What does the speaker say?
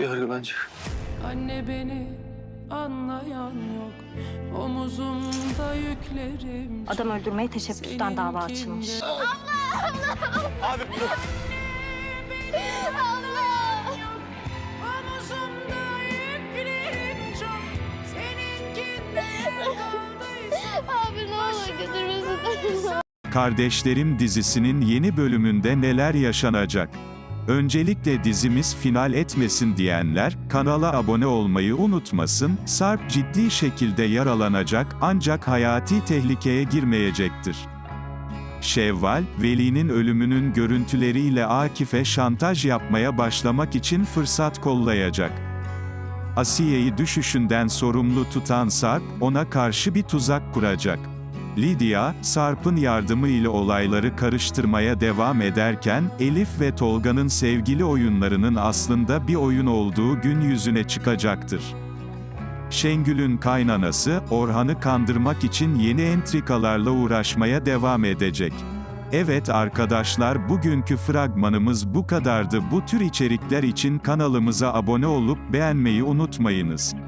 Yargılanacak. Anne beni anlayan yok Omuzumda yüklerim. Adam öldürmeye teşebbüsten dava açılmış. Seninkinde Abi dur. Omuzumda yüklerim çok Seninkinde kaldıysa Abi ne olur götürmesin. Kardeşlerim dizisinin yeni bölümünde neler yaşanacak? Öncelikle dizimiz final etmesin diyenler, kanala abone olmayı unutmasın, Sarp ciddi şekilde yaralanacak ancak hayati tehlikeye girmeyecektir. Şevval, Veli'nin ölümünün görüntüleriyle Akif'e şantaj yapmaya başlamak için fırsat kollayacak. Asiye'yi düşüşünden sorumlu tutan Sarp, ona karşı bir tuzak kuracak. Lydia, Sarp'ın yardımı ile olayları karıştırmaya devam ederken, Elif ve Tolga'nın sevgili oyunlarının aslında bir oyun olduğu gün yüzüne çıkacaktır. Şengül'ün kaynanası, Orhan'ı kandırmak için yeni entrikalarla uğraşmaya devam edecek. Evet arkadaşlar bugünkü fragmanımız bu kadardı. Bu tür içerikler için kanalımıza abone olup beğenmeyi unutmayınız.